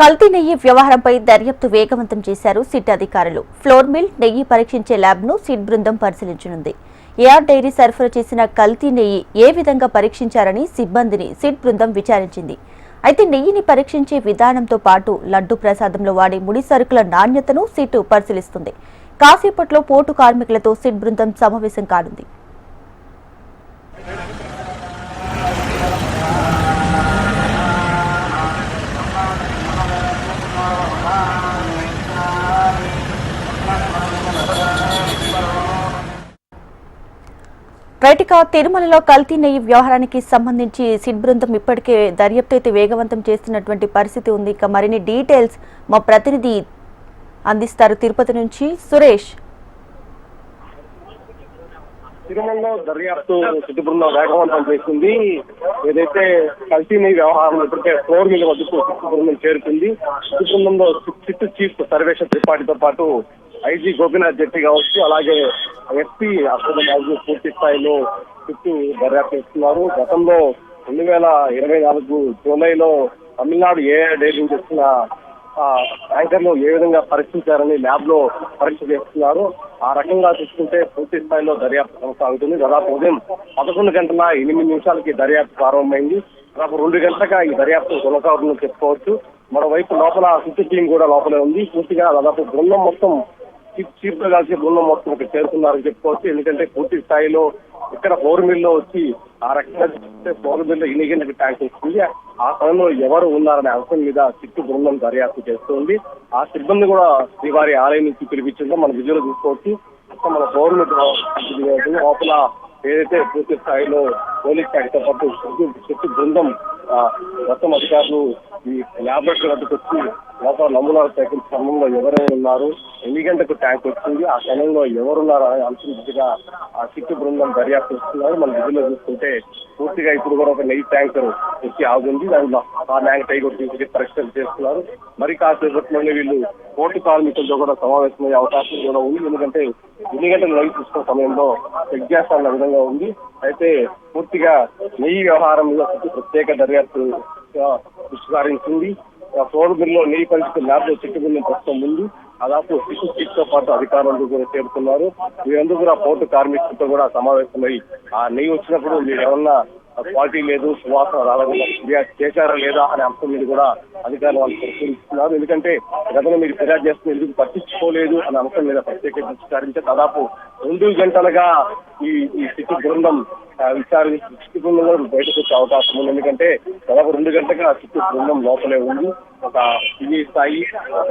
కల్తీ నెయ్యి వ్యవహారంపై దర్యాప్తు వేగవంతం చేశారు సిట్ అధికారులు. ఫ్లోర్ మిల్ నెయ్యి పరీక్షించే ల్యాబ్ను సిట్ బృందం పరిశీలించనుంది. ఏఆర్ డైరీ సరఫరా చేసిన కల్తీ నెయ్యి ఏ విధంగా పరీక్షించారని సిబ్బందిని సిట్ బృందం విచారించింది. అయితే నెయ్యిని పరీక్షించే విధానంతో పాటు లడ్డు ప్రసాదంలో వాడే ముడి సరుకుల నాణ్యతను సిట్ పరిశీలిస్తుంది. కాసేపట్లో పోటు కార్మికులతో సిట్ బృందం సమావేశం కానుంది. రైట్గా తిరుమలలో కల్తీ నెయ్యి వ్యవహారానికి సంబంధించి సిట్ బృందం ఇప్పటికే దర్యాప్తు అయితే వేగవంతం చేస్తున్నటువంటి పరిస్థితి ఉంది. ఇక మరిన్ని డీటెయిల్స్ మా ప్రతినిధి అందిస్తారు తిరుపతి నుంచి సురేష్. తిరుమలలో దర్యాప్తు సిటీ బృందం వేగవంతం చేసింది. ఏదైతే కల్తీ నెయ్యి వ్యవహారం ఇప్పటికే ఫ్లోర్ మీద వద్దకు సిట్టు బృందం చేరుకుంది. సిట్టు బృందంలో సిట్ చీఫ్ సర్వేశ్వర్ త్రిపాఠితో పాటు ఐజీ గోపీనాథ్ జెట్టి కావచ్చు అలాగే ఎస్పీ అసలు బాబు పూర్తి స్థాయిలో చుట్టూ దర్యాప్తు చేస్తున్నారు. గతంలో రెండు వేల ఇరవై నాలుగు జూలైలో తమిళనాడు ఏ డైరీ చేసిన వచ్చిన ఆ ట్యాంకర్లు ఏ విధంగా పరీక్షించారని ల్యాబ్లో పరీక్ష చేస్తున్నారు. ఆ రకంగా చూసుకుంటే పూర్తి స్థాయిలో దర్యాప్తు కొనసాగుతుంది. దాదాపు ఉదయం పదకొండు గంటల ఎనిమిది నిమిషాలకి దర్యాప్తు ప్రారంభమైంది. దాదాపు రెండు గంటలుగా ఈ దర్యాప్తు కొనసాగుతుందని చెప్పుకోవచ్చు. మరోవైపు లోపల సిసి టీం కూడా లోపలే ఉంది. పూర్తిగా దాదాపు బృందం మొత్తం చీఫ్ చీఫ్గా కలిసి బృందం మొత్తం ఇక్కడ చేరుకున్నారని చెప్పుకోవచ్చు. ఎందుకంటే పూర్తి స్థాయిలో ఇక్కడ ఫోర్ మిల్లో వచ్చి ఆ రకంగా ఫోర్ మిల్లో ఇనిగినకి ట్యాంక్ వస్తుంది. ఆ సమయంలో ఎవరు ఉన్నారనే అంశం మీద చిట్టు బృందం దర్యాప్తు చేస్తుంది. ఆ సిబ్బంది కూడా శ్రీవారి ఆలయం నుంచి పిలిపించిందో మన విజువల్ చూసుకోవచ్చు. మన గవర్నమెంట్ లోపల ఏదైతే పూర్తి స్థాయిలో పోలీస్ శాఖతో పాటు శక్తి బృందం ఆ, మొత్తం అధికారులు ఈ ల్యాబొరేటరీ వద్దకు వచ్చి లోపల నమూనాలు సేకరించిన క్రమంలో ఎవరైనా ఉన్నారు ఎన్ని గంటకు ట్యాంక్ వచ్చింది ఆ సమయంలో ఎవరున్నారు అనే అంశం దిశగా ఆ శక్తి బృందం దర్యాప్తు చేస్తున్నారు. మన విధుల్లో చూసుకుంటే పూర్తిగా ఇప్పుడు కూడా ఒక నెయ్యి ట్యాంకర్ వచ్చి ఆగుంది. దాంట్లో ఆ ట్యాంక్ టై కూడా తీసుకు పరీక్షలు చేస్తున్నారు. మరి కాసేపట్లోనే వీళ్ళు కోర్టు కార్మికులతో కూడా సమావేశమయ్యే అవకాశం కూడా ఉంది. ఎందుకంటే ఎన్ని గంటలు సమయంలో చెక్ చేస్తాన్న విధంగా ఉంది. అయితే పూర్తిగా నెయ్యి వ్యవహారంలో ప్రత్యేక దర్యాప్తు ఆ, దృష్టి సారించింది ఫ్లోర్ నెయ్యి పరిస్థితి ల్యాబ్లో చెట్టు బిల్లు ప్రస్తుతం ఉంది. దాదాపు శిశు తో పాటు అధికారులు కూడా చేరుతున్నారు. వీరందరూ కూడా పోర్టు కార్మికులతో కూడా సమావేశమై ఆ నెయ్యి వచ్చినప్పుడు మీరు ఏమన్నా క్వాలిటీ లేదు సువాసన రాలేదన్న ఫిర్యాదు చేశారా లేదా అనే అంశం మీద కూడా అధికారులు వాళ్ళు పరిశీలిస్తున్నారు. ఎందుకంటే గతంలో మీరు ఫిర్యాదు చేస్తున్న ఎందుకు పట్టించుకోలేదు అనే అంశం మీద ప్రత్యేక దృష్టి సారించే దాదాపు రెండు గంటలుగా ఈ ఈ సిటీ బృందం విచారించి బృందం బయటకు వచ్చే అవకాశం ఉంది. ఎందుకంటే దాదాపు రెండు గంటగా సిటీ బృందం లోపలే ఉంది. ఒక సిఐ స్థాయి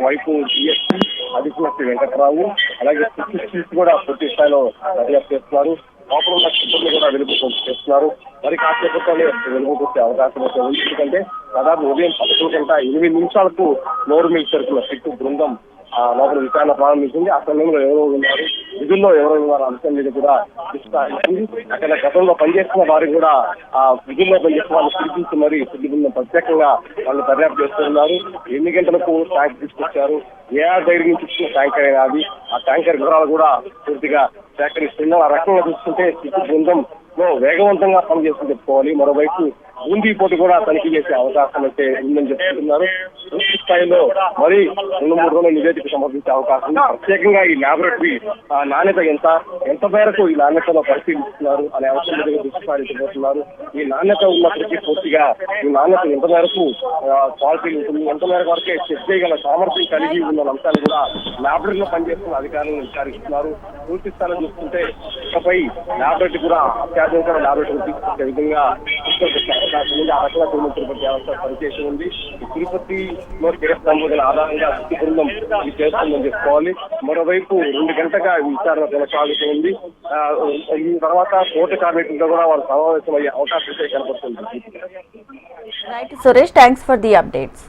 వైపు డిఎస్పీ అధికారి వెంకట్రావు అలాగే స్థితి కూడా పూర్తి స్థాయిలో దర్యాప్తు చేస్తున్నారు. లోపల ఉన్న సిబ్బంది కూడా వెలుగు చేస్తున్నారు. మరి కాసేపట్లోనే వెలుగు వచ్చే అవకాశం అయితే ఉంది. ఎందుకంటే దాదాపు ఉదయం పదకొండు గంట ఎనిమిది నిమిషాలకు నోరు మిల్ చేరుకున్న సిట్టు బృందం ఆ లోపల విచారణ ప్రారంభించింది. ఆ సమయంలో ఎవరో ఉన్నారు. విధుల్లో ఎవరో ఉన్నారు అంశం మీద కూడా అక్కడ గతంలో పనిచేస్తున్న వారు కూడా ఆ విధుల్లో పనిచేస్తున్న వాళ్ళు పిలిపించి మరి సిద్ధి బృందం ప్రత్యేకంగా వాళ్ళు దర్యాప్తు చేస్తున్నారు. ఎన్ని గంటలకు ట్యాంక్ తీసుకొచ్చారు? ఏఆర్ డైరీ నుంచి ఇచ్చిన ట్యాంకర్ అది. ఆ ట్యాంకర్ వివరాలు కూడా పూర్తిగా సేకరిస్తున్నాం ఆ రకంగా చూస్తుంటే సిక్కు బృందం లో వేగవంతంగా పనిచేస్తుందని చెప్పుకోవాలి. మరోవైపు బూందీ పోటీ కూడా తనిఖీ చేసే అవకాశం అయితే ఉందని చెప్తున్నారు. స్థాయిలో మరి రెండు మూడు రోజులు నివేదిక సమర్పించే అవకాశం ప్రత్యేకంగా ఈ ల్యాబొరేటరీ ఆ, నాణ్యత ఎంత ఎంత మేరకు ఈ నాణ్యతలో పరిశీలిస్తున్నారు అనే అవసరం మీద దృష్టి సారించబోతున్నారు. ఈ నాణ్యత ఉన్నప్పటికీ పూర్తిగా ఈ నాణ్యత ఎంత మేరకు క్వాలిటీ ఉంటుంది ఎంత మేరకు వరకే చెక్ చేయగల సామర్థ్యం కలిగి ఉన్న అంశాలు కూడా ల్యాబొరేటరీలో పనిచేస్తున్న అధికారులను విచారిస్తున్నారు. పూర్తి స్థాయిలో చూస్తుంటే ఇకపై ల్యాబొరేటరీ కూడా అత్యాధునిక ల్యాబొరేటరీ తీసుకొచ్చే విధంగా ఆ రకంగా తిరుమల తిరుపతి వ్యవస్థ పనిచేసి ఉంది తిరుపతిలో తిరుపతిలో చేస్తాము గల ఆధారంగా సిద్ధి బృందం ఇది చేస్తుందని చెప్పుకోవాలి. మరోవైపు రెండు గంటగా విచారణ కొనసాగుతుంది ఆ, ఈ తర్వాత కోర్టు కార్మికులతో కూడా వాళ్ళు సమావేశం అయ్యే అవకాశం అయితే కనబడుతుంది right Suresh thanks for the updates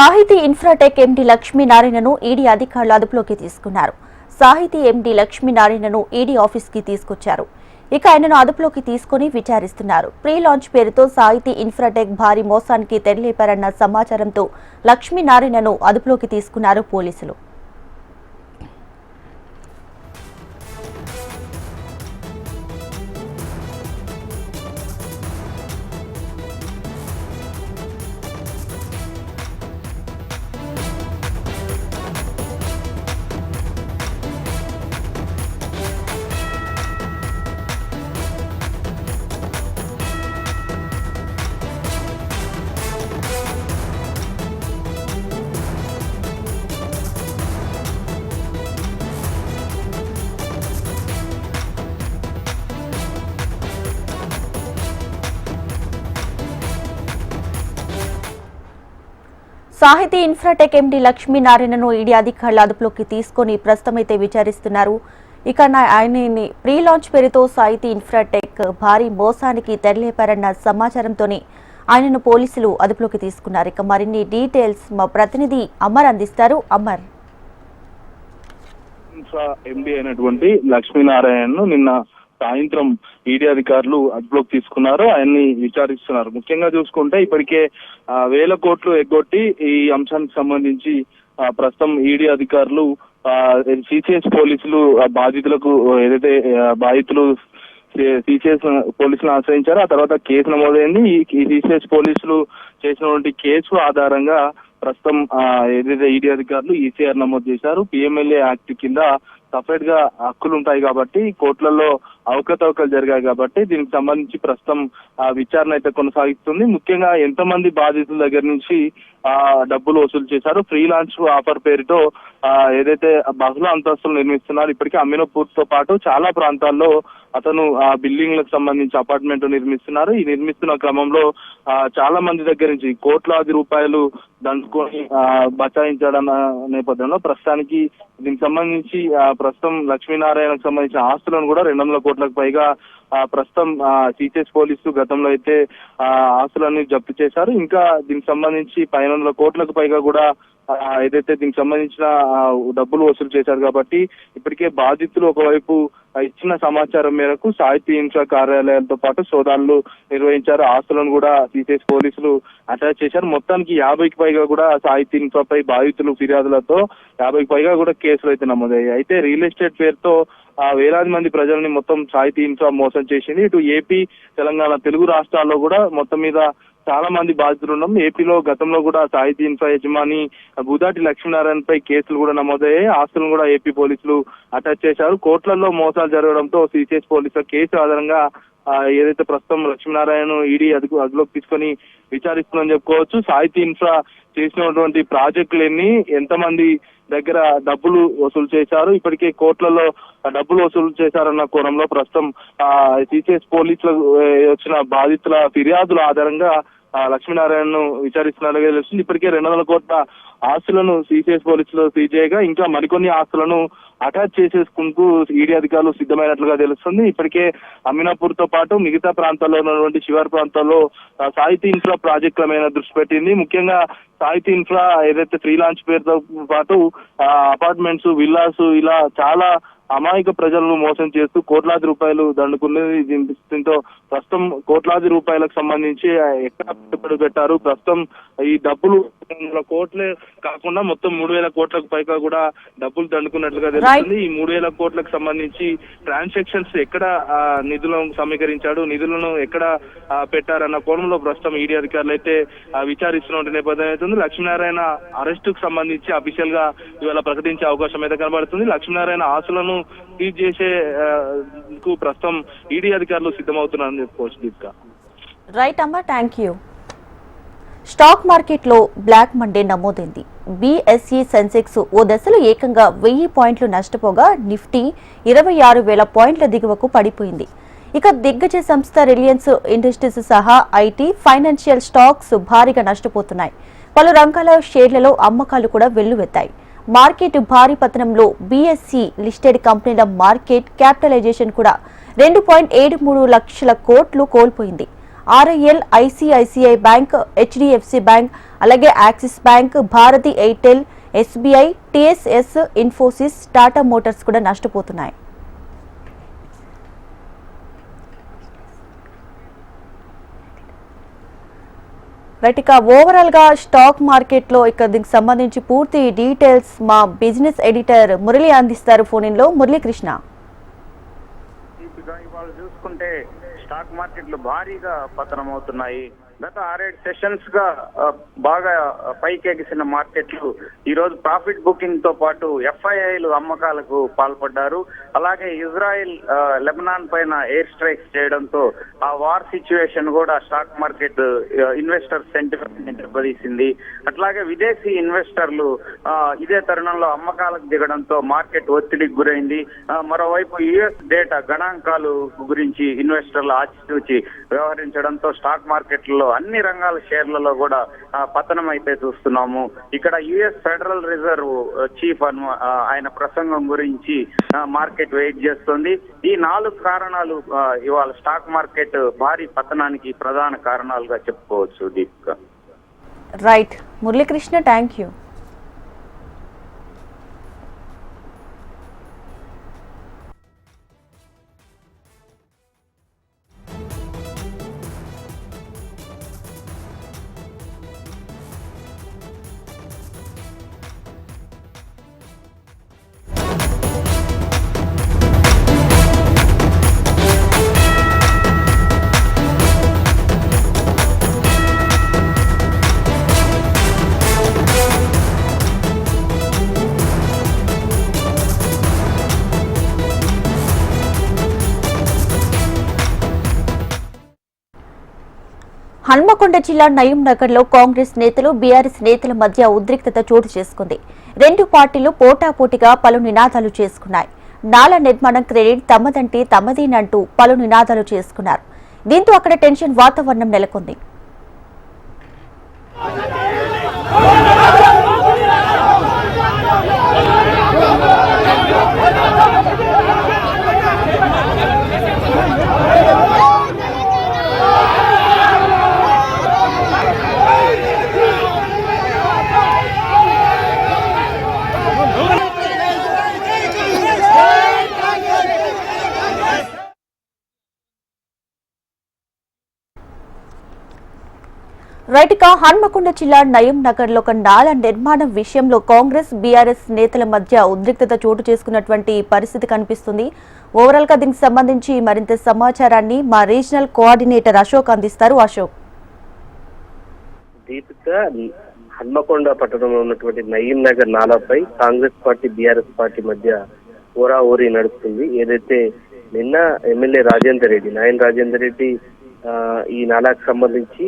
Sahithi Infratech MD లక్ష్మీనారాయణను ED అధికారులు అదుపులోకి తీసుకున్నారు. సాహితీ ఎండి లక్ష్మీనారాయణను ఈడీ ఆఫీస్కి తీసుకొచ్చారు. ఇక ఆయనను అదుపులోకి తీసుకుని విచారిస్తున్నారు. ప్రీ లాంచ్ పేరుతో సాహితీ ఇన్ఫ్రాటెక్ భారీ మోసానికి తెరలేపారన్న సమాచారంతో లక్ష్మీనారాయణను అదుపులోకి తీసుకున్నారు పోలీసులు. సాహితీ ఇన్ఫ్రాటెక్ ఎండి లక్ష్మీనారాయణను ఈడీ అధికారులు అదుపులోకి తీసుకొని ప్రస్తుతమైతే విచారిస్తున్నారు. ఇక ఆయనని ప్రీ లాంచ్ పేరుతో సాహితీ ఇన్ఫ్రాటెక్ భారీ మోసానికి తెరలేపారన్న సమాచారంతోనే ఆయనను పోలీసులు అదుపులోకి తీసుకున్నారు. ఇక మరిన్ని డీటెయిల్స్ మా ప్రతినిధి అమర్ అందిస్తారు. అమర్. ఇన్ఫ్రా ఎండి అయినటువంటి లక్ష్మీనారాయణను నిన్న సాయంత్రం ఈడీ అధికారులు అదుపులోకి తీసుకున్నారు. ఆయన్ని విచారిస్తున్నారు. ముఖ్యంగా చూసుకుంటే ఇప్పటికే వేల కోట్లు ఎగ్గొట్టి ఈ అంశానికి సంబంధించి ప్రస్తుతం ఈడీ అధికారులు సిసిఎస్ పోలీసులు బాధితులకు ఏదైతే బాధితులు సిసిఎస్ పోలీసులు ఆశ్రయించారు ఆ తర్వాత కేసు నమోదైంది. ఈ సిసిఎస్ పోలీసులు చేసినటువంటి కేసు ఆధారంగా ప్రస్తుతం ఆ, ఏదైతే ఈడీ అధికారులు ఈసీఆర్ నమోదు చేశారు. పిఎంఎల్ఏ యాక్ట్ కింద సపరేట్గా హక్కులు ఉంటాయి కాబట్టి కోర్టులలో అవకతవకలు జరిగాయి కాబట్టి దీనికి సంబంధించి ప్రస్తుతం ఆ విచారణ అయితే కొనసాగిస్తుంది. ముఖ్యంగా ఎంతమంది బాధితుల దగ్గర నుంచి ఆ డబ్బులు వసూలు చేశారు. ఫ్రీ లాంచ్ ఆఫర్ పేరుతో ఆ ఏదైతే బహుళ అంతస్తులు నిర్మిస్తున్నారు ఇప్పటికే అమీనపూర్తో పాటు చాలా ప్రాంతాల్లో అతను ఆ బిల్డింగ్లకు సంబంధించి అపార్ట్మెంట్ నిర్మిస్తున్నారు. ఈ నిర్మిస్తున్న క్రమంలో ఆ చాలా మంది దగ్గర నుంచి కోట్లాది రూపాయలు దంచుకొని ఆ బచాయించడం నేపథ్యంలో ప్రస్తుతానికి దీనికి సంబంధించి ఆ ప్రస్తుతం లక్ష్మీనారాయణకు సంబంధించిన ఆస్తులను కూడా రెండు వందల కోట్లకు పైగా ఆ ప్రస్తుతం సిచెస్ పోలీసు గతంలో అయితే ఆ ఆస్తులన్నీ జప్తు చేశారు. ఇంకా దీనికి సంబంధించి పైన వందల కోట్లకు పైగా కూడా ఏదైతే దీనికి సంబంధించిన డబ్బులు వసూలు చేశారు కాబట్టి ఇప్పటికే బాధితులు ఒకవైపు ఇచ్చిన సమాచారం మేరకు సాహిత్య ఇన్ఫ్రా కార్యాలయాలతో పాటు సోదాలు నిర్వహించారు. ఆస్తులను కూడా తీసేసి పోలీసులు అటాచ్ చేశారు. మొత్తానికి యాభైకి పైగా కూడా సాహిత్య ఇన్ఫ్రాపై బాధితులు ఫిర్యాదులతో యాభైకి పైగా కూడా కేసులు అయితే నమోదయ్యాయి. అయితే రియల్ ఎస్టేట్ పేరుతో ఆ వేలాది మంది ప్రజల్ని మొత్తం సాహితీ ఇన్ఫ్రా మోసం చేసింది. ఇటు ఏపీ తెలంగాణ తెలుగు రాష్ట్రాల్లో కూడా మొత్తం మీద చాలా మంది బాధితులు ఉన్నాం. ఏపీలో గతంలో కూడా సాహితీ ఇన్ఫ్రా యజమాని బుదాటి లక్ష్మీనారాయణ పై కేసులు కూడా నమోదయ్యాయి. ఆస్తులను కూడా ఏపీ పోలీసులు అటాచ్ చేశారు. కోట్లలో మోసాలు జరగడంతో సిసిఎస్ పోలీసుల కేసు ఆధారంగా ఏదైతే ప్రస్తుతం లక్ష్మీనారాయణ ఈడీ అదుపు అదుపులోకి తీసుకొని విచారిస్తుందని చెప్పుకోవచ్చు. సాహితీ ఇన్ఫ్రా చేసినటువంటి ప్రాజెక్టులు ఎన్ని ఎంతమంది దగ్గర డబ్బులు వసూలు చేశారు? ఇప్పటికే కోట్లలో డబ్బులు వసూలు చేశారన్న కోణంలో ప్రస్తుతం సిసిఎస్ పోలీసులకు వచ్చిన బాధితుల ఫిర్యాదుల ఆధారంగా లక్ష్మీనారాయణను విచారిస్తున్నట్టుగా తెలుస్తుంది. ఇప్పటికే రెండు వందల కోట్ల ఆస్తులను సిసిఎస్ పోలీసులు సీజ్ చేయగా ఇంకా మరికొన్ని ఆస్తులను అటాచ్ చేసేసుకుంటూ ఈడీ అధికారులు సిద్ధమైనట్లుగా తెలుస్తుంది. ఇప్పటికే అమినాపూర్తో పాటు మిగతా ప్రాంతాల్లో ఉన్నటువంటి శివారు ప్రాంతాల్లో సాహితీ ఇన్ఫ్రా ప్రాజెక్టుల మీద దృష్టి పెట్టింది. ముఖ్యంగా సాహితీ ఇన్ఫ్రా ఏదైతే ఫ్రీ లాంచ్ పేరుతో పాటు అపార్ట్మెంట్స్ విల్లాస్ ఇలా చాలా అమాయక ప్రజలను మోసం చేస్తూ కోట్లాది రూపాయలు దండుకున్నది దీని- దీంతో ప్రస్తుతం కోట్లాది రూపాయలకు సంబంధించి ఎక్కడ పెట్టుబడి పెట్టారు? ప్రస్తుతం ఈ డబ్బులు కోట్లే కాకుండా మొత్తం మూడు వేల కోట్లకు పైగా కూడా డబ్బులు దండుకున్నట్లుగా తెలుస్తుంది. ఈ మూడు వేల కోట్లకు సంబంధించి ట్రాన్సాక్షన్స్ ఎక్కడ నిధులను సమీకరించాడు? నిధులను ఎక్కడ పెట్టారన్న కోణంలో ప్రస్తుతం ఈడీ అధికారులు అయితే విచారిస్తున్న నేపథ్యం అవుతుంది లక్ష్మీనారాయణ అరెస్ట్కు సంబంధించి అఫీషియల్గా ఇవాళ ప్రకటించే అవకాశం అయితే కనబడుతుంది. లక్ష్మీనారాయణ సీజ్ చేసే ప్రస్తుతం ఈడీ అధికారులు సిద్ధమవుతున్నారని చెప్పుకోవచ్చు దీపిక. రైట్ అమ్మా థ్యాంక్ యూ స్టాక్ మార్కెట్లో బ్లాక్ మండే నమోదైంది. బీఎస్ఈ సెన్సెక్స్ ఓ దశలో ఏకంగా వెయ్యి పాయింట్లు నష్టపోగా నిఫ్టీ ఇరవై ఆరు వేల పాయింట్ల దిగువకు పడిపోయింది. ఇక దిగ్గజ సంస్థ రిలయన్స్ ఇండస్ట్రీస్ సహా ఐటీ ఫైనాన్షియల్ స్టాక్స్ భారీగా నష్టపోతున్నాయి. పలు రంగాల షేర్లలో అమ్మకాలు కూడా వెల్లువెత్తాయి. మార్కెట్ భారీ పతనంలో బీఎస్సీ లిస్టెడ్ కంపెనీల మార్కెట్ క్యాపిటలైజేషన్ కూడా రెండు పాయింట్ ఏడు మూడు లక్షల కోట్లు కోల్పోయింది. RIL ICICI bank HDFC bank అలాగే Axis bank Bharti Airtel SBI TCS Infosys Tata Motors కూడా నష్టపోతున్నాయి. రైట్ ఇక ఓవరాల్గా స్టాక్ మార్కెట్లో ఇక దీనికి సంబంధించి పూర్తి డీటెయిల్స్ మా బిజినెస్ ఎడిటర్ మురళి అందిస్తారు ఫోన్ ఇన్లో మురళీకృష్ణ చూసుకుంటే స్టాక్ మార్కెట్లు భారీగా పతనం అవుతున్నాయి గత ఆరేడు సెషన్స్గా బాగా పైకెగిసిన మార్కెట్లు ఈ రోజు ప్రాఫిట్ బుకింగ్తో పాటు ఎఫ్ఐఐలు అమ్మకాలకు పాల్పడ్డారు. అలాగే ఇజ్రాయెల్ లెబనాన్ పైన ఎయిర్ స్ట్రైక్స్ చేయడంతో ఆ వార్ సిచ్యువేషన్ కూడా స్టాక్ మార్కెట్ ఇన్వెస్టర్ సెంటిమెంట్ దెబ్బతీసింది. అట్లాగే విదేశీ ఇన్వెస్టర్లు ఆ, ఇదే తరుణంలో అమ్మకాలకు దిగడంతో మార్కెట్ ఒత్తిడికి గురైంది. ఆ, మరోవైపు యుఎస్ డేటా గణాంకాలు గురించి ఇన్వెస్టర్లు ఆచితూచి వ్యవహరించడంతో స్టాక్ మార్కెట్లలో అన్ని రంగాల షేర్లలో కూడా పతనం అయితే చూస్తున్నాము. ఇక్కడ యుఎస్ ఫెడరల్ రిజర్వ్ చీఫ్ అను ఆయన ప్రసంగం గురించి మార్కెట్ వెయిట్ చేస్తుంది. ఈ నాలుగు కారణాలు ఇవాళ స్టాక్ మార్కెట్ భారీ పతనానికి ప్రధాన కారణాలుగా చెప్పుకోవచ్చు Deepika. Right Muralikrishna thank you Hanamkonda జిల్లా నయం నగర్లో కాంగ్రెస్ నేతలు బీఆర్ఎస్ నేతల మధ్య ఉద్రిక్తత చోటు చేసుకుంది. రెండు పార్టీలు పోటాపోటీగా పలు నినాదాలు చేసుకున్నాయి. నాల నిర్మాణం క్రెడిట్ తమదంటే తమదేనంటూ పలు నినాదాలు చేసుకున్నారు. దీంతో అక్కడ టెన్షన్ వాతావరణం నెలకొంది రైట్ ఇక హన్మకొండ జిల్లా నయం నగర్లో ఒక నాల నిర్మాణం విషయంలో కాంగ్రెస్ బీఆర్ఎస్ నేతల మధ్య ఉద్రిక్తత చోటు చేసుకున్నటువంటి పరిస్థితి కనిపిస్తుంది. ఓవరాల్గా దీనికి సంబంధించి మరింత సమాచారాన్ని మా రీజనల్ కోఆర్డినేటర్ అశోక్ అందిస్తారు. అశోక్. దీపిక హన్మకొండ పట్టణంలో ఉన్నటువంటి నయీం నగర్ నాలాపై కాంగ్రెస్ పార్టీ బీఆర్ఎస్ పార్టీ మధ్య ఓరా ఓరి నడుస్తుంది. ఏదైతే నిన్న ఎమ్మెల్యే రాజేందర్ రెడ్డి నాయన్ రాజేందర్ రెడ్డి ఈ నాలాకు సంబంధించి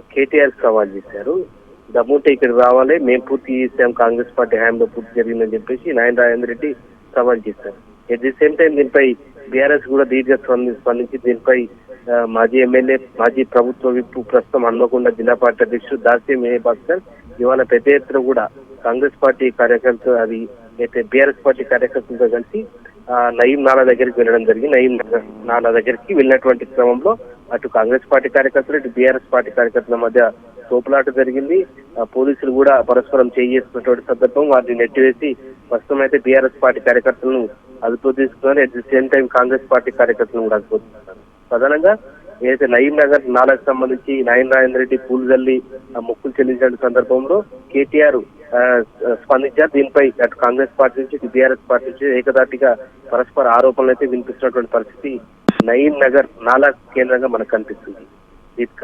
కేటీఆర్ సవాల్ చేశారు. దమ్ముంటే ఇక్కడ రావాలి మేము పూర్తి చేసాం కాంగ్రెస్ పార్టీ హయాంలో పూర్తి జరిగిందని చెప్పేసి నాయన రాజేందర్ రెడ్డి సవాల్ చేశారు. ఎట్ ది సేమ్ టైం దీనిపై బీఆర్ఎస్ కూడా దీర్ఘ స్పంది- స్పందించి దీనిపై మాజీ ఎమ్మెల్యే మాజీ ప్రభుత్వ విప్పు ప్రస్తుతం హన్మకొండ జిల్లా పార్టీ అధ్యక్షుడు దాస్యం ఏ భాస్కర్ ఇవాళ పెద్ద ఎత్తున కూడా కాంగ్రెస్ పార్టీ కార్యకర్తలు అది అయితే బీఆర్ఎస్ పార్టీ కార్యకర్తలతో కలిసి నయీం నాలా దగ్గరికి వెళ్ళడం జరిగింది. నయీం నాలా దగ్గరికి వెళ్ళినటువంటి క్రమంలో అటు కాంగ్రెస్ పార్టీ కార్యకర్తలు ఇటు బీఆర్ఎస్ పార్టీ కార్యకర్తల మధ్య తోపులాట జరిగింది. పోలీసులు కూడా పరస్పరం చేస్తున్నటువంటి సందర్భం వారిని నెట్టివేసి ప్రస్తుతం అయితే బీఆర్ఎస్ పార్టీ కార్యకర్తలను అదుపు తీసుకున్నారు. At the same time Congress party కార్యకర్తలను కూడా అదుపు తీసుకున్నారు. ప్రధానంగా ఏదైతే నయీం నగర్ నాలకు సంబంధించి నాయన్ రాజేంద్ర రెడ్డి పూలు జల్లి మొక్కులు చెల్లించిన సందర్భంలో కేటీఆర్ స్పందించారు. దీనిపై అటు కాంగ్రెస్ పార్టీ నుంచి బీఆర్ఎస్ పార్టీ నుంచి ఏకదాటిగా పరస్పర ఆరోపణలు అయితే వినిపిస్తున్నటువంటి పరిస్థితి నయీం నగర్ నాలా కేంద్రంగా మనకు కనిపిస్తుంది. దీపిక.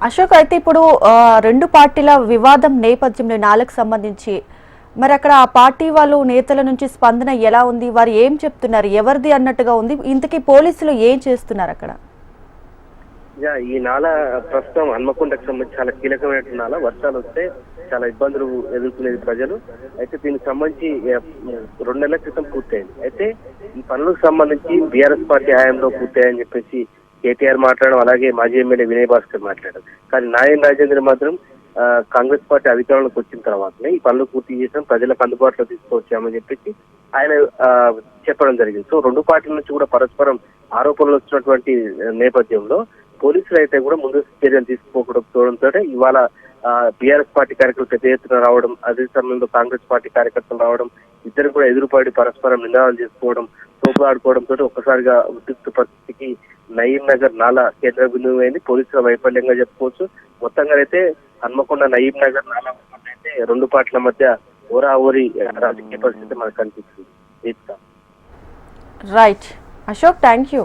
అశోక్ అయితే ఇప్పుడు ఆ, రెండు పార్టీల వివాదం నేపథ్యంలో నాలకు సంబంధించి మరి అక్కడ ఆ పార్టీ వాళ్ళు నేతల నుంచి స్పందన ఎలా ఉంది? వారు ఏం చెప్తున్నారు? ఎవరిది అన్నట్టుగా ఉంది? ఇంతకీ పోలీసులు ఏం చేస్తున్నారు అక్కడ? ఈ నాల ప్రస్తుతం హన్మకొండకు సంబంధించి చాలా కీలకమైన నాల. వర్షాలు వస్తే చాలా ఇబ్బందులు ఎదుర్కొనేది ప్రజలు. అయితే దీనికి సంబంధించి రెండు నెలల క్రితం పూర్తయింది. అయితే ఈ పనులకు సంబంధించి బీఆర్ఎస్ పార్టీ హయాంలో పూర్తయ్యని చెప్పేసి కేటీఆర్ మాట్లాడడం అలాగే మాజీ ఎమ్మెల్యే వినయ్ భాస్కర్ మాట్లాడడం కానీ నాయన్ రాజేంద్ర మాత్రం కాంగ్రెస్ పార్టీ అధికారంలోకి వచ్చిన తర్వాతనే ఈ పనులు పూర్తి చేసాం ప్రజలకు అందుబాటులో తీసుకొచ్చామని చెప్పేసి ఆయన ఆ, చెప్పడం జరిగింది. సో రెండు పార్టీల నుంచి కూడా పరస్పరం ఆరోపణలు వచ్చినటువంటి నేపథ్యంలో పోలీసులు అయితే కూడా ముందస్తు చర్యలు తీసుకోకపోవడంతో ఇవాళ బీఆర్ఎస్ పార్టీ కార్యకర్తలు పెద్ద ఎత్తున రావడం అదే సమయంలో కాంగ్రెస్ పార్టీ కార్యకర్తలు రావడం ఇద్దరు కూడా ఎదురుపడి పరస్పరం నినాదాలు చేసుకోవడం తోపులాడుకోవడంతో ఒక్కసారిగా ఉద్రిక్త పరిస్థితికి నయీం నగర్ నాలా కేంద్ర బిందువు అయింది. పోలీసుల వైఫల్యంగా చెప్పుకోవచ్చు. మొత్తంగా అయితే హన్మకొండ నయీం నగర్ నాలా అయితే రెండు పార్టీల మధ్య ఓరా ఓరి రాజకీయ పరిస్థితి మనకు కనిపిస్తుంది. Right Ashok thank you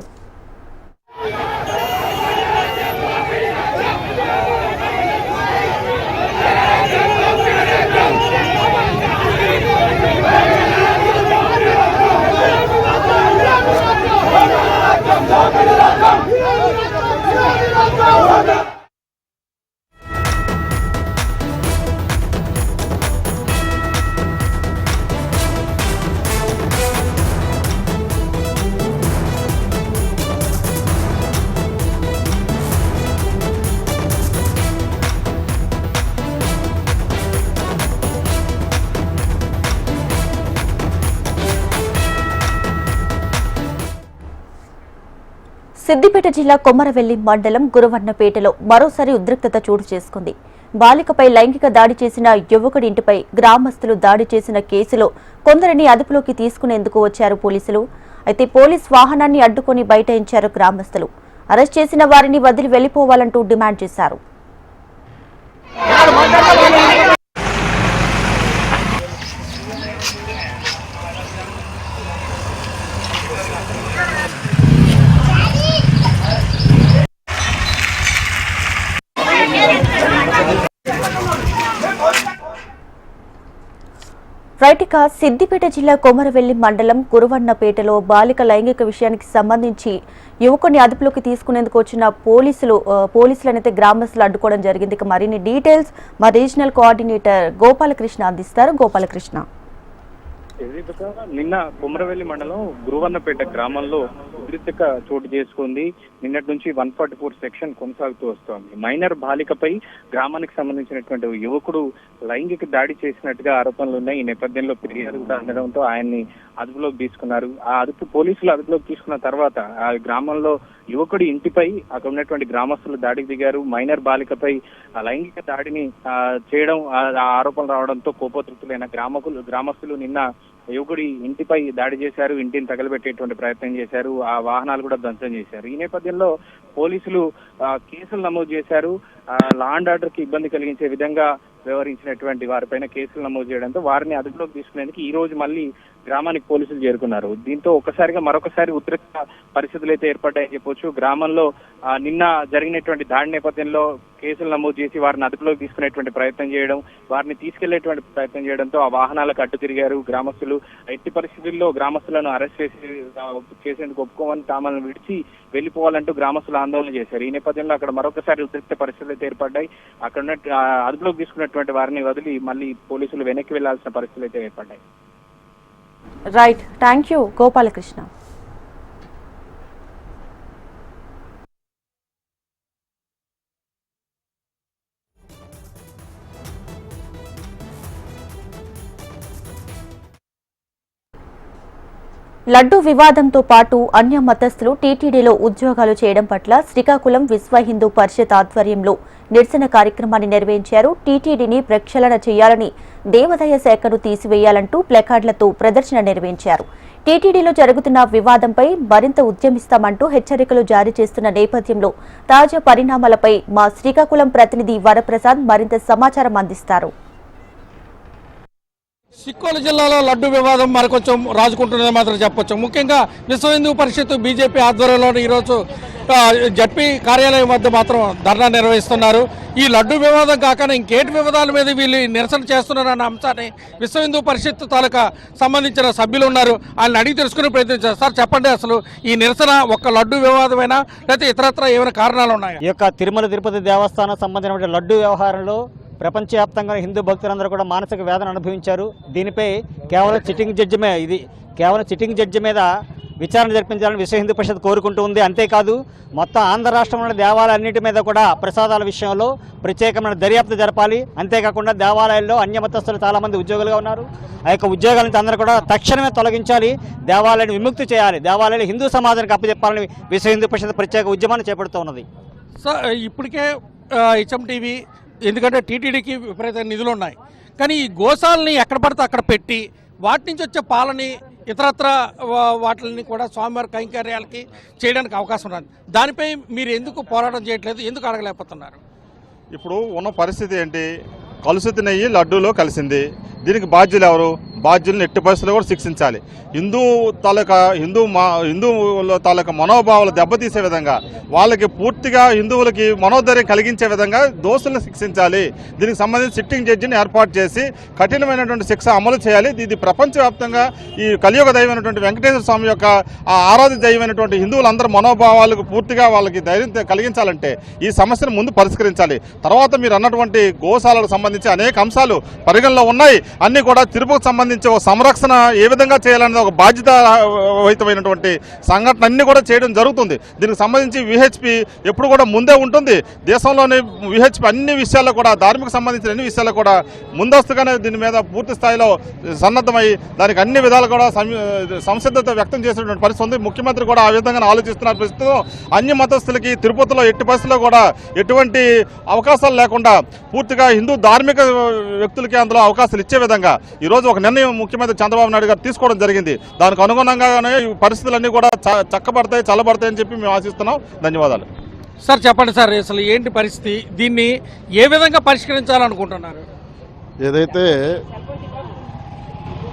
Siddipet జిల్లా కొమరవెల్లి మండలం గురవన్నపేటలో మరోసారి ఉద్రిక్తత చోటు చేసుకుంది. బాలికపై లైంగిక దాడి చేసిన యువకుడి ఇంటిపై గ్రామస్తులు దాడి చేసిన కేసులో కొందరిని అదుపులోకి తీసుకునేందుకు వచ్చారు పోలీసులు. అయితే పోలీస్ వాహనాన్ని అడ్డుకొని బైఠాయించారు గ్రామస్తులు. అరెస్ట్ చేసిన వారిని వదిలి వెళ్ళిపోవాలంటూ డిమాండ్ చేశారు. రైటిక సిద్దిపేట జిల్లా కొమరవెల్లి మండలం కురువన్నపేటలో బాలిక లైంగిక విషయానికి సంబంధించి యువకుని అదుపులోకి తీసుకునేందుకు వచ్చిన పోలీసులు పోలీసులనైతే గ్రామస్తులు అడ్డుకోవడం జరిగింది. ఇక మరిన్ని డీటెయిల్స్ మా రీజనల్ కోఆర్డినేటర్ గోపాలకృష్ణ అందిస్తారు. గోపాలకృష్ణ. ఎదురుగా నిన్న కుమ్రవెల్లి మండలం గురువన్నపేట గ్రామంలో ఉద్రిక్తక చోటు చేసుకుంది. నిన్నటి నుంచి వన్ ఫార్టీ ఫోర్ సెక్షన్ కొనసాగుతూ వస్తోంది. మైనర్ బాలికపై గ్రామానికి సంబంధించినటువంటి యువకుడు లైంగిక దాడి చేసినట్టుగా ఆరోపణలు ఉన్నాయి. ఈ నేపథ్యంలో ఫిర్యాదు కూడా అందడంతో ఆయన్ని అదుపులోకి తీసుకున్నారు. ఆ అదుపు పోలీసులు అదుపులోకి తీసుకున్న తర్వాత ఆ గ్రామంలో యువకుడి ఇంటిపై అక్కడ ఉన్నటువంటి గ్రామస్తులు దాడికి దిగారు. మైనర్ బాలికపై ఆ లైంగిక దాడిని చేయడం ఆ ఆ ఆరోపణలు రావడంతో కోపోతృప్తులైన గ్రామకులు గ్రామస్తులు నిన్న యువకుడి ఇంటిపై దాడి చేశారు ఇంటిని తగలబెట్టేటువంటి ప్రయత్నం చేశారు ఆ వాహనాలు కూడా ధ్వంసం చేశారు. ఈ నేపథ్యంలో పోలీసులు ఆ, కేసులు నమోదు చేశారు. లాండ్ ఆర్డర్కి ఇబ్బంది కలిగించే విధంగా వ్యవహరించినటువంటి వారిపైన కేసులు నమోదు చేయడంతో వారిని అదుపులోకి తీసుకునేందుకు ఈ రోజు మళ్ళీ గ్రామానికి పోలీసులు చేరుకున్నారు. దీంతో ఒక్కసారిగా మరొకసారి ఉద్రిక్త పరిస్థితులు అయితే ఏర్పడ్డాయని చెప్పొచ్చు. గ్రామంలో నిన్న జరిగినటువంటి దాడి నేపథ్యంలో కేసులు నమోదు చేసి వారిని అదుపులోకి తీసుకునేటువంటి ప్రయత్నం చేయడం వారిని తీసుకెళ్ళేటువంటి ప్రయత్నం చేయడంతో ఆ వాహనాలకు అడ్డు తిరిగారు గ్రామస్తులు. ఎట్టి పరిస్థితుల్లో గ్రామస్తులను అరెస్ట్ చేసి చేసేందుకు ఒప్పుకోమని తామలను విడిచి వెళ్ళిపోవాలంటూ గ్రామస్తులు ఆందోళన చేశారు. ఈ నేపథ్యంలో అక్కడ మరొకసారి ఉద్రిక్త పరిస్థితులు అయితే ఏర్పడ్డాయి. అక్కడ ఉన్న అదుపులోకి తీసుకున్నటువంటి వారిని వదిలి మళ్ళీ పోలీసులు వెనక్కి వెళ్ళాల్సిన పరిస్థితులు అయితే ఏర్పడ్డాయి. Right thank you Gopalakrishna laddu వివాదంతో పాటు అన్య మతస్థులు టీటీడీలో ఉద్యోగాలు చేయడం పట్ల శ్రీకాకుళం విశ్వ హిందూ పరిషత్ ఆధ్వర్యంలో నిరసన కార్యక్రమాన్ని నిర్వహించారు. టీటీడీని ప్రక్షాళన చేయాలని దేవాదాయ శాఖను తీసివేయాలంటూ ప్లకార్డులతో ప్రదర్శన నిర్వహించారు. టీటీడీలో జరుగుతున్న వివాదంపై మరింత ఉద్యమిస్తామంటూ హెచ్చరికలు జారీ చేస్తున్న నేపథ్యంలో తాజా పరిణామాలపై మా శ్రీకాకుళం ప్రతినిధి వరప్రసాద్ మరింత సమాచారం అందిస్తారు. సిక్కోల జిల్లాలో లడ్డు వివాదం మరికొంచెం రాజుకుంటున్నది మాత్రం చెప్పొచ్చు. ముఖ్యంగా విశ్వ హిందూ పరిషత్ బీజేపీ ఆధ్వర్యంలో ఈరోజు జడ్పీ కార్యాలయం వద్ద మాత్రం ధర్నా నిర్వహిస్తున్నారు. ఈ లడ్డు వివాదం కాకుండా ఇంకేటి వివాదాల మీద వీళ్ళు నిరసన చేస్తున్నారన్న అంశాన్ని విశ్వ హిందూ పరిషత్ తాలూకా సంబంధించిన సభ్యులు ఉన్నారు. వాళ్ళని అడిగి తెలుసుకునే ప్రయత్నించారు సార్ చెప్పండి అసలు ఈ నిరసన ఒక్క లడ్డు వివాదమైనా? లేకపోతే ఇతరత్ర ఏమైనా కారణాలు ఉన్నాయా? ఈ యొక్క తిరుమల తిరుపతి దేవస్థానం సంబంధించిన లడ్డు వ్యవహారంలో ప్రపంచవ్యాప్తంగా హిందూ భక్తులందరూ కూడా మానసిక వేదన అనుభవించారు. దీనిపై కేవలం సిట్టింగ్ జడ్జి ఇది కేవలం సిట్టింగ్ జడ్జి మీద విచారణ జరిపించాలని విశ్వ హిందూ పరిషత్ కోరుకుంటూ ఉంది. అంతేకాదు మొత్తం ఆంధ్ర రాష్ట్రంలోని దేవాలయాలన్నింటి మీద కూడా ప్రసాదాల విషయంలో ప్రత్యేకమైన దర్యాప్తు జరపాలి. అంతేకాకుండా దేవాలయాల్లో అన్యమతస్తులు చాలామంది ఉద్యోగులుగా ఉన్నారు. ఆ యొక్క ఉద్యోగాలను అందరూ కూడా తక్షణమే తొలగించాలి. దేవాలయాన్ని విముక్తి చేయాలి. దేవాలయాలు హిందూ సమాజానికి అప్పచెప్పాలని విశ్వ హిందూ పరిషత్ ప్రత్యేక ఉద్యమాన్ని చేపడుతూ ఉన్నది. సో ఇప్పటికే హెచ్ఎం టీవీ ఎందుకంటే టీటీడీకి విపరీత నిధులు ఉన్నాయి కానీ ఈ గోశాలని ఎక్కడ పడితే అక్కడ పెట్టి వాటి నుంచి వచ్చే పాలని ఇతరత్ర వా- వాటిని కూడా స్వామివారి కైంకర్యాలకి చేయడానికి అవకాశం రాదు దానిపై మీరు ఎందుకు పోరాటం చేయట్లేదు? ఎందుకు అడగలేకపోతున్నారు? ఇప్పుడు ఉన్న పరిస్థితి ఏంటి? కలుసుతున్నయ్యి లడ్డూలో కలిసింది. దీనికి బాధ్యులు ఎవరు? బాధ్యులను ఎట్టి పరిస్థితుల్లో కూడా శిక్షించాలి. హిందూ తాలూకా హిందూ మా హిందువుల తాలూకా మనోభావాలు దెబ్బతీసే విధంగా వాళ్ళకి పూర్తిగా హిందువులకి మనోధైర్యం కలిగించే విధంగా దోషులను శిక్షించాలి. దీనికి సంబంధించి సిట్టింగ్ జడ్జిని ఏర్పాటు చేసి కఠినమైనటువంటి శిక్ష అమలు చేయాలి. ఇది ప్రపంచవ్యాప్తంగా ఈ కలియుగ దైవమైనటువంటి వెంకటేశ్వర స్వామి యొక్క ఆ ఆరాధ దైవమైనటువంటి హిందువులందరూ మనోభావాలకు పూర్తిగా వాళ్ళకి ధైర్యం కలిగించాలంటే ఈ సమస్యను ముందు పరిష్కరించాలి. తర్వాత మీరు అన్నటువంటి గోశాలకు సంబంధించి అనేక అంశాలు పరిగణలో ఉన్నాయి. అన్నీ కూడా తిరుపతికి సంబంధించి ఒక సంరక్షణ ఏ విధంగా చేయాలనేది ఒక బాధ్యత వహితమైనటువంటి సంఘటన అన్నీ కూడా చేయడం జరుగుతుంది. దీనికి సంబంధించి విహెచ్పి ఎప్పుడు కూడా ముందే ఉంటుంది. దేశంలోని విహెచ్పి అన్ని విషయాల్లో కూడా ధార్మిక సంబంధించిన అన్ని విషయాల్లో కూడా ముందస్తుగానే దీని మీద పూర్తి స్థాయిలో సన్నద్ధమై దానికి అన్ని విధాలు కూడా సంసిద్ధత వ్యక్తం చేసినటువంటి పరిస్థితి ఉంది. ముఖ్యమంత్రి కూడా ఆ విధంగా ఆలోచిస్తున్న పరిస్థితిలో అన్ని మతస్థులకి తిరుపతిలో ఎట్టి పరిస్థితుల్లో కూడా ఎటువంటి అవకాశాలు లేకుండా పూర్తిగా హిందూ ధార్మిక వ్యక్తులకి అందులో అవకాశాలు ఇచ్చే విధంగా ఈరోజు ఒక నిర్ణయం ముఖ్యమంత్రి చంద్రబాబు నాయుడు గారు తీసుకోవడం జరిగింది. దానికి అనుగుణంగానే ఈ పరిస్థితులన్నీ కూడా చ- చక్కబడతాయి చల్లబడతాయని చెప్పి మేము ఆశిస్తున్నాం. ధన్యవాదాలు. సార్ చెప్పండి సార్ అసలు ఏంటి పరిస్థితి? దీన్ని ఏ విధంగా పరిష్కరించాలనుకుంటున్నారు? ఏదైతే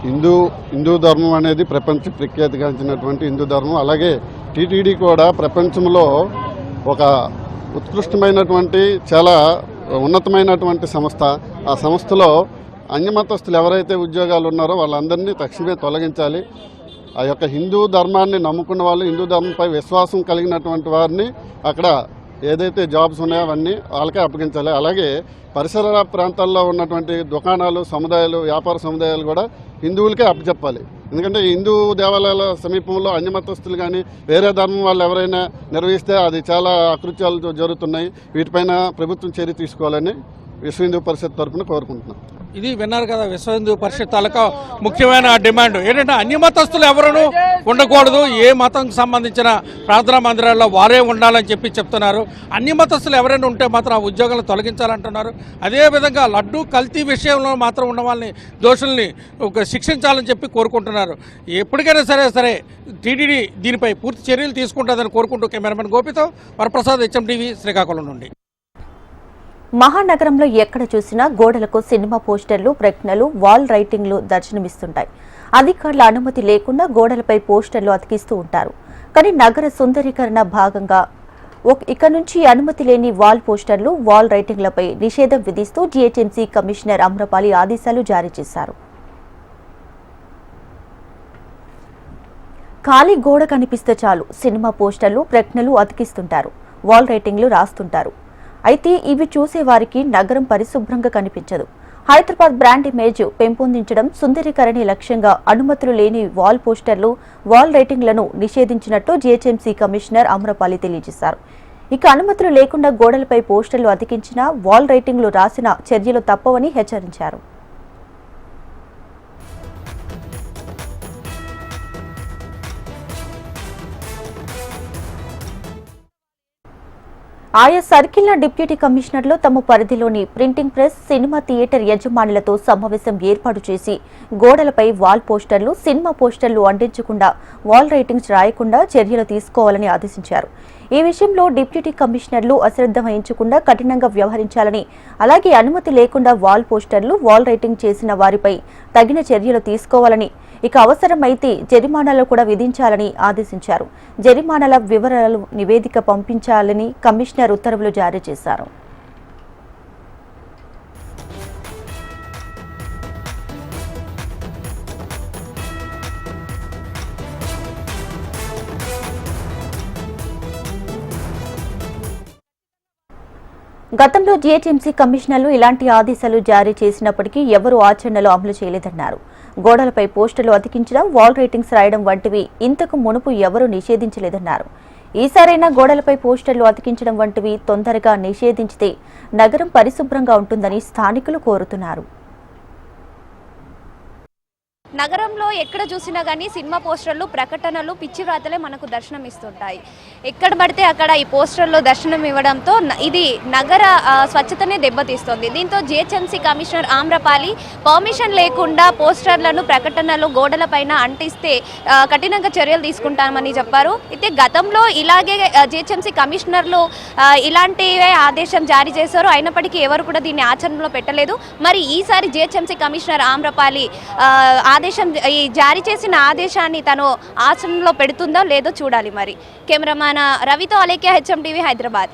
హిందూ హిందూ ధర్మం అనేది ప్రపంచ ప్రఖ్యాతిగాంచినటువంటి హిందూ ధర్మం అలాగే టీటీడీ కూడా ప్రపంచంలో ఒక ఉత్కృష్టమైనటువంటి చాలా ఉన్నతమైనటువంటి సంస్థ. ఆ సంస్థలో అన్యమతస్తులు ఎవరైతే ఉద్యోగాలు ఉన్నారో వాళ్ళందరినీ తక్షణమే తొలగించాలి. ఆ యొక్క హిందూ ధర్మాన్ని నమ్ముకున్న వాళ్ళు హిందూ ధర్మంపై విశ్వాసం కలిగినటువంటి వారిని అక్కడ ఏదైతే జాబ్స్ ఉన్నాయో అవన్నీ వాళ్ళకే అప్పగించాలి. అలాగే పరిసర ప్రాంతాల్లో ఉన్నటువంటి దుకాణాలు సముదాయాలు వ్యాపార సముదాయాలు కూడా హిందువులకే అప్పచెప్పాలి. ఎందుకంటే హిందూ దేవాలయాల సమీపంలో అన్యమతస్తులు కానీ వేరే ధర్మం వాళ్ళు ఎవరైనా నిర్వహిస్తే అది చాలా అకృత్యాలు జరుగుతున్నాయి. వీటిపైన ప్రభుత్వం చర్య తీసుకోవాలని విశ్వ హిందూ పరిషత్ తరఫున కోరుకుంటున్నాం. ఇది విన్నారు కదా విశ్వ హిందూ పరిషత్ తాలూకా ముఖ్యమైన డిమాండ్. ఏంటంటే అన్ని మతస్థులు ఎవరును ఉండకూడదు. ఏ మతంకి సంబంధించిన ప్రార్థనా మందిరాల్లో వారే ఉండాలని చెప్పి చెప్తున్నారు. అన్ని మతస్థులు ఎవరైనా ఉంటే మాత్రం ఆ ఉద్యోగాలను తొలగించాలంటున్నారు. అదేవిధంగా లడ్డు కల్తీ విషయంలో మాత్రం ఉన్న వాళ్ళని దోషుల్ని ఒక శిక్షించాలని చెప్పి కోరుకుంటున్నారు. ఎప్పటికైనా సరే సరే టీడీడీ దీనిపై పూర్తి చర్యలు తీసుకుంటుందని కోరుకుంటూ కెమెరామెన్ గోపితో వరప్రసాద్ హెచ్ఎండివి శ్రీకాకుళం నుండి. మహానగరంలో ఎక్కడ చూసినా గోడలకు సినిమా పోస్టర్లు ప్రజ్ఞలు వాల్ రైటింగ్లు దర్శనమిస్తుంటాయి. అధికారుల అనుమతి లేకుండా గోడలపై పోస్టర్లు అతికిస్తూ ఉంటారు. కానీ నగర సుందరీకరణ భాగంగా ఒక- ఇక నుంచి అనుమతి లేని వాల్ పోస్టర్లు వాల్ రైటింగ్లపై నిషేధం విధిస్తూ జీహెచ్ఎంసీ కమిషనర్ అమ్రపాలి ఆదేశాలు జారీ చేశారు. ఖాళీ గోడ కనిపిస్తే చాలు. సినిమా పోస్టర్లు ప్రజ్ఞలు అతికిస్తుంటారు. వాల్ రైటింగ్లు రాస్తుంటారు. అయితే ఇవి చూసే వారికి నగరం పరిశుభ్రంగా కనిపించదు. హైదరాబాద్ బ్రాండ్ ఇమేజ్ పెంపొందించడం సుందరీకరణ లక్ష్యంగా అనుమతులు లేని వాల్ పోస్టర్లు వాల్ రైటింగ్లను నిషేధించినట్టు జీహెచ్ఎంసీ కమిషనర్ అమ్రపాలి తెలియజేశారు. ఇక అనుమతులు లేకుండా గోడలపై పోస్టర్లు అతికించిన వాల్ రైటింగ్లు రాసిన చర్యలు తప్పవని హెచ్చరించారు. ఆయా సర్కిళ్ళ డిప్యూటీ కమిషనర్లు తమ పరిధిలోని ప్రింటింగ్ ప్రెస్ సినిమా థియేటర్ యజమానులతో సమావేశం ఏర్పాటు చేసి గోడలపై వాల్ పోస్టర్లు సినిమా పోస్టర్లు అంటించకుండా వాల్ రైటింగ్స్ రాయకుండా చర్యలు తీసుకోవాలని ఆదేశించారు. ఈ విషయంలో డిప్యూటీ కమిషనర్లు అశ్రద్ధ వహించకుండా కఠినంగా వ్యవహరించాలని అలాగే అనుమతి లేకుండా వాల్ పోస్టర్లు వాల్ రైటింగ్ చేసిన వారిపై తగిన చర్యలు తీసుకోవాలని ఇక అవసరమైతే జరిమానాలు కూడా విధించాలని ఆదేశించారు. జరిమానాల వివరాలు నివేదిక పంపించాలని కమిషనర్ ఉత్తర్వులు జారీ చేశారు. గతంలో జీహెచ్ఎంసీ కమిషనర్లు ఇలాంటి ఆదేశాలు జారీ చేసినప్పటికీ ఎవరూ ఆచరణలో అమలు చేయలేదన్నారు. గోడలపై పోస్టర్లు అతికించడం వాల్ రేటింగ్స్ రాయడం వంటివి ఇంతకు మునుపు ఎవరూ నిషేధించలేదన్నారు. ఈసారైనా గోడలపై పోస్టర్లు అతికించడం వంటివి తొందరగా నిషేధించితే నగరం పరిశుభ్రంగా ఉంటుందని స్థానికులు కోరుతున్నారు. నగరంలో ఎక్కడ చూసినా కానీ సినిమా పోస్టర్లు ప్రకటనలు పిచ్చి వ్రాతలే మనకు దర్శనం ఇస్తుంటాయి ఎక్కడ పడితే అక్కడ ఈ పోస్టర్లో దర్శనం ఇవ్వడంతో ఇది నగర స్వచ్ఛతనే దెబ్బతీస్తుంది. దీంతో జిహెచ్ఎంసీ కమిషనర్ ఆమ్రపాలి పర్మిషన్ లేకుండా పోస్టర్లను ప్రకటనలు గోడలపైన అంటిస్తే కఠినంగా చర్యలు తీసుకుంటామని చెప్పారు. అయితే గతంలో ఇలాగే జిహెచ్ఎంసీ కమిషనర్లు ఇలాంటివే ఆదేశం జారీ చేశారు. అయినప్పటికీ ఎవరు కూడా దీన్ని ఆచరణలో పెట్టలేదు. మరి ఈసారి జిహెచ్ఎంసీ కమిషనర్ ఆమ్రపాలి ఆదేశం ఈ జారీ చేసిన ఆదేశాన్ని తను ఆచరణలో పెడుతుందో లేదో చూడాలి మరి. కెమెరామాన్ రవితో అలేఖ్య హెచ్ఎం టీవీ హైదరాబాద్.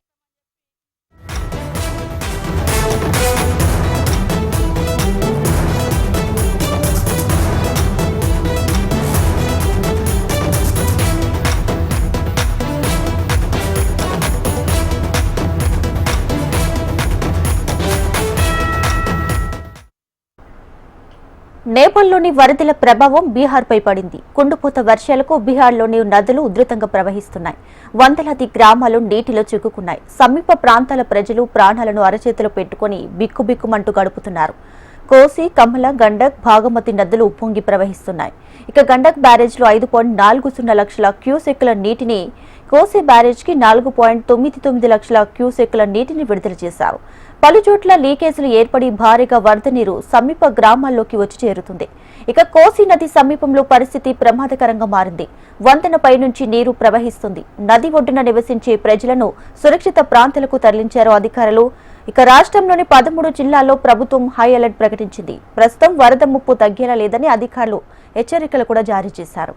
నేపాల్లోని వరదల ప్రభావం బీహార్పై పడింది. కుండుపోత వర్షాలకు బీహార్లోని నదులు ఉధృతంగా ప్రవహిస్తున్నాయి. వందలాది గ్రామాలు నీటిలో చిక్కుకున్నాయి. సమీప ప్రాంతాల ప్రజలు ప్రాణాలను అరచేతిలో పెట్టుకుని బిక్కుబిక్కుమంటూ గడుపుతున్నారు. కోసి కమల గండక్ భాగమతి నదులు ఉప్పొంగి ప్రవహిస్తున్నాయి. ఇక గండక్ బ్యారేజ్లో ఐదు పాయింట్ నాలుగు సున్నా లక్షల క్యూసెక్కుల నీటిని కోసి బ్యారేజ్కి నాలుగు పాయింట్ తొమ్మిది తొమ్మిది లక్షల క్యూసెక్కుల నీటిని విడుదల చేశారు. పలుచోట్ల లీకేజీలు ఏర్పడి భారీగా వరద నీరు సమీప గ్రామాల్లోకి వచ్చి చేరుతుంది. ఇక కోసి నది సమీపంలో పరిస్థితి ప్రమాదకరంగా మారింది. వంతెనపై నుంచి నీరు ప్రవహిస్తుంది. నది ఒడ్డున నివసించే ప్రజలను సురక్షిత ప్రాంతాలకు తరలించారు అధికారులు. ఇక రాష్ట్రంలోని పదమూడు జిల్లాల్లో ప్రభుత్వం హై అలర్ట్ ప్రకటించింది. ప్రస్తుతం వరద ముప్పు తగ్గేలా లేదని అధికారులు హెచ్చరికలు కూడా జారీ చేశారు.